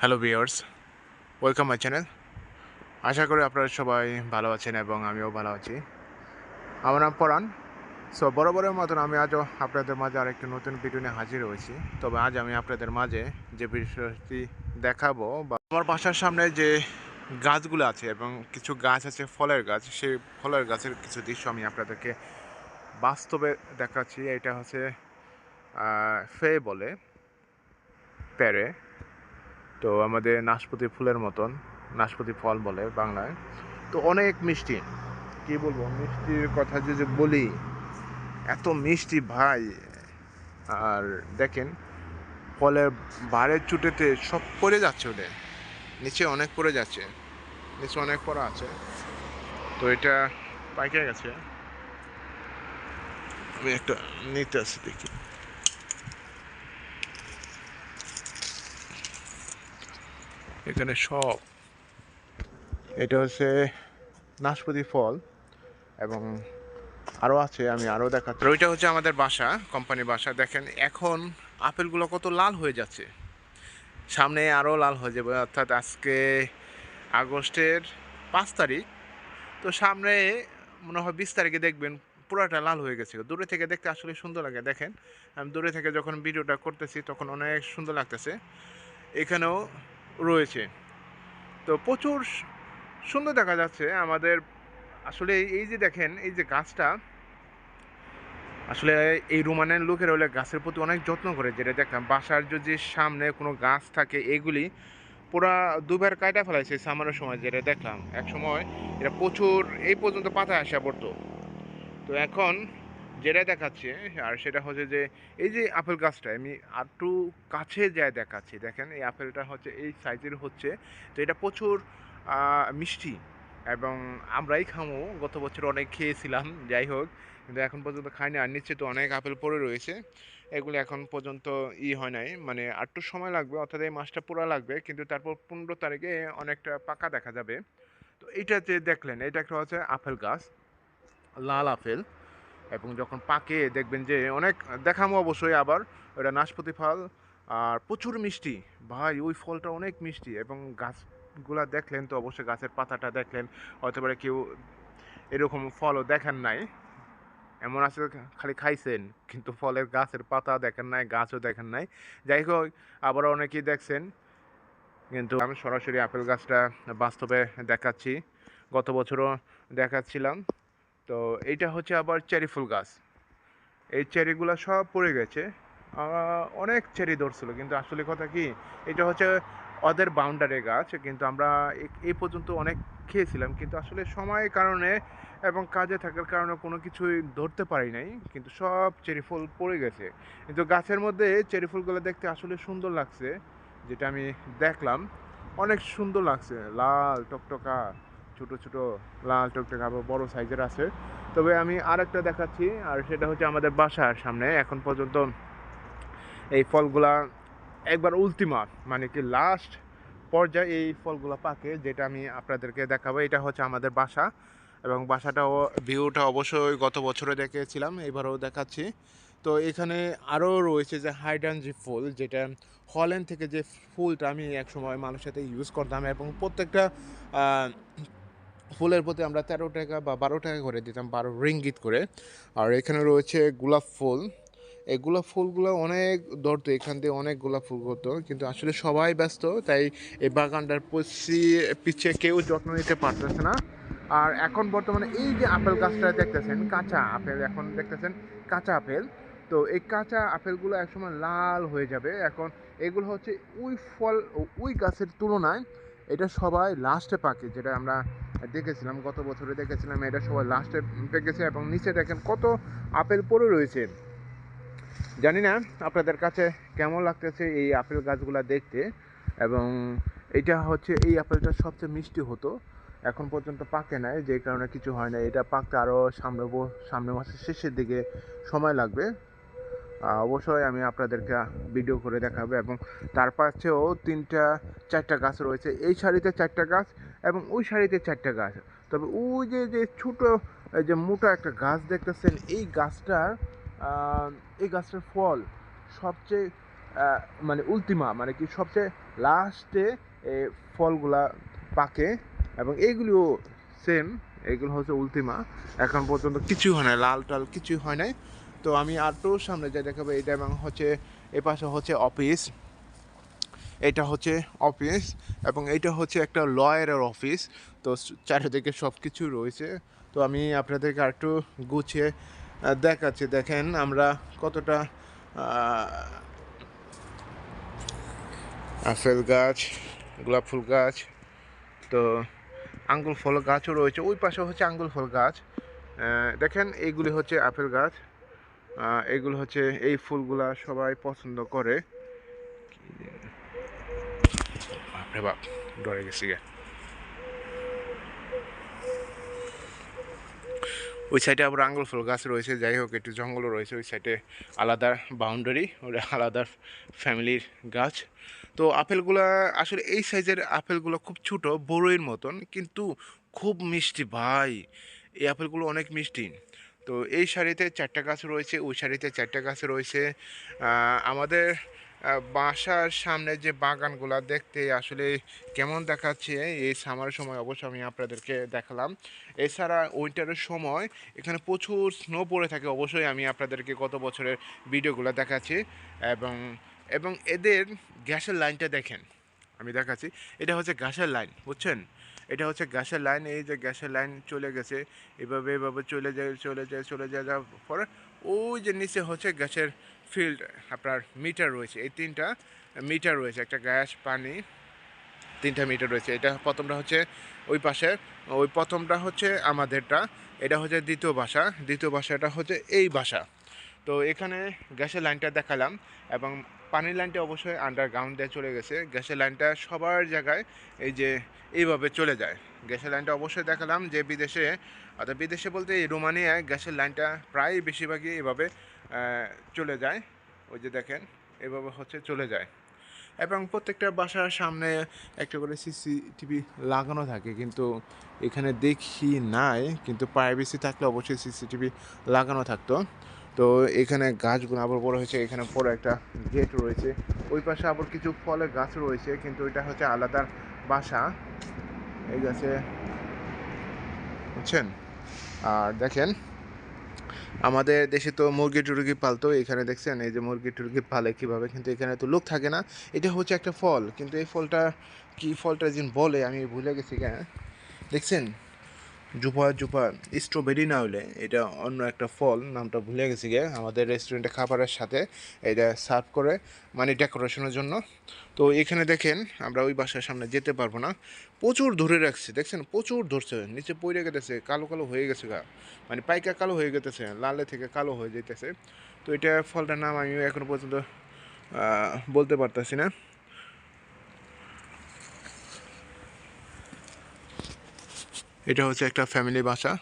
Hello viewers welcome my channel আশা করি আপনারা সবাই ভালো আছেন এবং আমিও ভালো আছি। আমার নাম পরাণ। সো বরাবরের মতন আমি আজও আপনাদের মাঝে আরেকটি নতুন ভিডিও নিয়ে হাজির হয়েছি। তবে আজ আমি আপনাদের মাঝে যে বিষয়টি দেখাবো বা আমার বাসার সামনে যে গাছগুলো আছে এবং কিছু গাছ আছে, ফলের গাছ, সেই ফলের গাছের কিছু দৃশ্য আমি আপনাদেরকে বাস্তবে দেখাচ্ছি। এটা হচ্ছে ফে বলে পেরে তো আমাদের নাশপাতি ফুলের মতন, নাশপাতি ফল বলে বাংলায়। তো অনেক মিষ্টি। কি বলব? মিষ্টির কথা যদি বলি, এত মিষ্টি ভাই। আর দেখেন, ফলের বারের চুটেতে সব পড়ে যাচ্ছে ওদের। নিচে অনেক পড়ে যাচ্ছে। নিচে অনেক পড়া আছে। তো এটা পাইকে গেছে। আমি একটা নিতে আসি দেখি। এখানে সব। এটা হচ্ছে নাশপাতি ফল এবং আরও আছে আমি আরও দেখাচ্ছি। ওইটা হচ্ছে আমাদের বাসা কোম্পানির বাসা। দেখেন এখন আপেলগুলো কত লাল হয়ে যাচ্ছে। সামনে আরও লাল হয়ে যাবে অর্থাৎ আজকে আগস্টের পাঁচ তারিখ। তো সামনে মনে হয় বিশ তারিখে দেখবেন পুরোটা লাল হয়ে গেছে। দূরে থেকে দেখতে আসলে সুন্দর লাগে। দেখেন আমি দূরে থেকে যখন ভিডিওটা করতেছি তখন অনেক সুন্দর লাগতেছে। এখানেও রয়েছে। তো প্রচুর সুন্দর দেখা যাচ্ছে আমাদের আসলে এই যে দেখেন, এই যে গাছটা, আসলে এই রোমানের লোকের হলে গাছের প্রতি অনেক যত্ন করে, যেটা দেখলাম বাসার যদি সামনে কোনো গাছ থাকে এগুলি পুরা দুবার কাটা ফেলাইছে সামারের সময়, যেটা দেখলাম। এক সময় এটা প্রচুর, এই পর্যন্ত পাতায় আসা পড়তো তো এখন যেটা দেখাচ্ছে আর সেটা হচ্ছে যে এই যে আপেল গাছটা, আমি একটু কাছে যায় দেখাচ্ছি। দেখেন, এই আপেলটা হচ্ছে, এই সাইজের হচ্ছে, তো এটা প্রচুর মিষ্টি এবং আমরাই খামো। গত বছর অনেক খেয়েছিলাম, যাই হোক, কিন্তু এখন পর্যন্ত খাইনি। আর নিচে তো অনেক আপেল পড়ে রয়েছে। এগুলো এখন পর্যন্ত ই হয় নাই। মানে আটটু সময় লাগবে, অর্থাৎ এই মাসটা পুরো লাগবে, কিন্তু তারপর পনেরো তারিখে অনেকটা পাকা দেখা যাবে। তো এইটা যে দেখলেন, এটা একটা হচ্ছে আপেল গাছ, লাল আপেল। এবং যখন পাকে দেখবেন যে অনেক দেখামো অবশ্যই আবার ওটা নাশপাতি ফল আর প্রচুর মিষ্টি। ভাই, ওই ফলটা অনেক মিষ্টি এবং গাছগুলা দেখলেন তো অবশ্যই, গাছের পাতাটা দেখলেন, হয়তো পারে কেউ এরকম ফলও দেখেন নাই। এমন আছে খালি খাইছেন, কিন্তু ফলের গাছের পাতা দেখেন নাই, গাছও দেখেন নাই। যাই হোক, আবার অনেকেই দেখছেন, কিন্তু আমি সরাসরি আপেল গাছটা বাস্তবে দেখাচ্ছি। গত বছরও দেখাচ্ছিলাম। তো এইটা হচ্ছে আবার চেরি ফুল গাছ। এই চেরিগুলো সব পড়ে গেছে। অনেক চেরি ধরছিল, কিন্তু আসলে কথা কি, এটা হচ্ছে ওদের বাউন্ডারি গাছ, কিন্তু আমরা এই পর্যন্ত অনেক খেয়েছিলাম, কিন্তু আসলে সময়ের কারণে এবং কাজে থাকার কারণে কোনো কিছুই ধরতে পারি নাই, কিন্তু সব চেরি ফুল পড়ে গেছে। কিন্তু গাছের মধ্যে চেরি ফুলগুলো দেখতে আসলে সুন্দর লাগছে, যেটা আমি দেখলাম, অনেক সুন্দর লাগছে, লাল, টকটকা। ছোট ছোট লাল টকটকা আবার বড় সাইজের আছে। তবে আমি আর একটা দেখাচ্ছি, আর সেটা হচ্ছে আমাদের বাসার সামনে। এখন পর্যন্ত এই ফলগুলা একবার উল্টিমা মানে কি লাস্ট পর্যায়ে এই ফলগুলা পাকে, যেটা আমি আপনাদেরকে দেখাবো। এটা হচ্ছে আমাদের বাসা, এবং বাসাটাও ভিউটা অবশ্যই গত বছরে দেখেছিলাম এবারেও দেখাচ্ছি। তো এখানে আরও রয়েছে যে হাইড্রানজি ফুল, যেটা হল্যান্ড থেকে যে ফুলটা আমি একসময় মানুষের সাথে ইউজ করতাম, এবং প্রত্যেকটা ফুলের প্রতি আমরা তেরো টাকা বা বারো টাকা করে দিতাম, বারো রিঙ্গিত করে। আর এখানে রয়েছে গোলাপ ফুল। এই গোলাপ ফুলগুলো অনেক ধরতো এখান দিয়ে অনেক গোলাপ ফুল করতো। কিন্তু আসলে সবাই ব্যস্ত, তাই এই বাগানটার পিছিয়ে পিছিয়ে কেউ যত্ন নিতে পারতেছে না। আর এখন বর্তমানে এই যে আপেল গাছটা দেখতেছেন, কাঁচা আপেল, এখন দেখতেছেন কাঁচা আপেল। তো এই কাঁচা আপেলগুলো একসময় লাল হয়ে যাবে। এখন এগুলো হচ্ছে ওই ফল ওই গাছের তুলনায় এটা সবাই লাস্টে পাকে, যেটা আমরা দেখেছিলাম গত বছরে দেখেছিলাম এটা সবাই লাস্টে পেকেছে এবং নিচে দেখেন কত আপেল পড়ে রয়েছে। জানি না আপনাদের কাছে কেমন লাগতেছে এই আপেল গাছগুলা দেখতে এবং এটা হচ্ছে এই আপেলটা সবচেয়ে মিষ্টি হতো। এখন পর্যন্ত পাকে নাই, যে কারণে কিছু হয় না এটা পাকতে আরও সামনে সামনের মাসের শেষের দিকে সময় লাগবে। অবশ্যই আমি আপনাদেরকে ভিডিও করে দেখাবো এবং তার পাশেও তিনটা, চারটা গাছ রয়েছে। এই সারিতে চারটা গাছ এবং ওই সারিতে চারটা গাছ। তবে ওই যে যে ছোট যে মোটা একটা গাছ দেখতেছেন, এই গাছটার এই গাছটার ফল সবচেয়ে মানে উল্টিমা মানে কি সবচেয়ে লাস্টে ফলগুলা পাকে এবং এইগুলিও সেম এইগুলো হচ্ছে উল্টিমা। এখন পর্যন্ত কিছুই হয় নাই লাল টাল কিছুই হয় নাই। তো আমি আরও সামনে যা দেখাবো এটা এবং হচ্ছে এ পাশে হচ্ছে অফিস। এটা হচ্ছে অফিস এবং এটা হচ্ছে একটা লয়ারের অফিস। তো চারিদিকে সব কিছু রয়েছে। তো আমি আপনাদেরকে আরেকটু গুছিয়ে দেখাচ্ছি। দেখেন আমরা কতটা আপেল গাছ, গোলাপ ফুল গাছ, তো আঙ্গুল ফল গাছও রয়েছে। ওই পাশে হচ্ছে আঙ্গুল ফল গাছ। দেখেন, এইগুলি হচ্ছে আপেল গাছ। আহ, এইগুলো হচ্ছে এই ফুলগুলা সবাই পছন্দ করে। বাপ ডরে গেছি গে। ওই সাইডে আবার আঙ্গুল ফুল গাছ রয়েছে যাই হোক একটু জঙ্গলও রয়েছে ওই সাইডে আলাদা বাউন্ডারি ওটা আলাদা ফ্যামিলির গাছ। তো আপেলগুলা আসলে এই সাইজের আপেলগুলো খুব ছোট বড়ইয়ের মতন কিন্তু খুব মিষ্টি ভাই। এই আপেলগুলো অনেক মিষ্টি। তো এই শাড়িতে চারটা গাছ রয়েছে, ওই শাড়িতে চারটা গাছ রয়েছে। আমাদের বাসার সামনে যে বাগানগুলা দেখতে আসলে কেমন দেখাচ্ছে, এই সামার সময় অবশ্য আমি আপনাদেরকে দেখালাম। এছাড়া উইন্টারের সময় এখানে প্রচুর স্নো পড়ে থাকে, অবশ্যই আমি আপনাদেরকে গত বছরের ভিডিওগুলো দেখাচ্ছি। এবং এবং এদের গ্যাসের লাইনটা দেখেন। আমি দেখাচ্ছি। এটা হচ্ছে গ্যাসের লাইন, বুঝছেন? এটা হচ্ছে গ্যাসের লাইন, এই যে গ্যাসের লাইন চলে গেছে। এভাবে এভাবে চলে যায় চলে যায় চলে যায়, যাওয়ার পরে ওই যে নিচে হচ্ছে গ্যাসের ফিল্ড, আপনার মিটার রয়েছে। এই তিনটা মিটার রয়েছে, একটা গ্যাস, পানি, তিনটা মিটার রয়েছে। এটা প্রথমটা হচ্ছে ওই পাশে, ওই প্রথমটা হচ্ছে আমাদেরটা, এটা হচ্ছে দ্বিতীয় ভাষা, দ্বিতীয় বাসাটা হচ্ছে এই বাসা তো এখানে গ্যাসের লাইনটা দেখালাম এবং পানির লাইনটা অবশ্যই আন্ডারগ্রাউন্ড দিয়ে চলে গেছে। গ্যাসের লাইনটা সবার জায়গায় এই যে এইভাবে চলে যায়। গ্যাসের লাইনটা অবশ্যই দেখালাম যে বিদেশে, অর্থাৎ বিদেশে বলতে রোমানিয়ায় গ্যাসের লাইনটা প্রায় বেশিরভাগই এভাবে চলে যায়। ওই যে দেখেন, এভাবে হচ্ছে চলে যায়। এবং প্রত্যেকটা বাসার সামনে একটা করে সিসিটিভি লাগানো থাকে, কিন্তু এখানে দেখি নাই, কিন্তু প্রাইভেসি থাকলে অবশ্যই সিসিটিভি লাগানো থাকতো। তো এখানে গাছগুলো আবার বড় হয়েছে, এখানে বড় একটা গেট রয়েছে। ওই পাশে আবার কিছু ফলের গাছ রয়েছে, কিন্তু এটা হচ্ছে আলাদা বাসা। এই গাছে, বুঝছেন? আর দেখেন, আমাদের দেশে তো মুরগি টুরগি পালতো, এখানে দেখছেন, এই যে মুরগি টুরগি পালে কীভাবে, কিন্তু এখানে তো লোক থাকে না। এটা হচ্ছে একটা ফল, কিন্তু এই ফলটা কি ফলটা যিন বলে, আমি ভুলে গেছি কেন দেখছেন? জুপা জুপা স্ট্রবেরি না হলে, এটা অন্য একটা ফল, নামটা ভুলে গেছি গে। আমাদের রেস্টুরেন্টে খাবারের সাথে এটা সার্ভ করে মানে ডেকোরেশনের জন্য। তো এখানে দেখেন, আমরা ওই বাসার সামনে যেতে পারব না। প্রচুর ধরে রাখছে, দেখছেন? প্রচুর ধরছে। নিচে পড়ে গেতেছে, কালো কালো হয়ে গেছে গা। মানে পাইকা কালো হয়ে গেতেছে, লালে থেকে কালো হয়ে যেতেছে তো এটা ফলটার নাম আমি এখনও পর্যন্ত বলতে পারতাছি না। এটা হচ্ছে একটা ফ্যামিলি বাসা।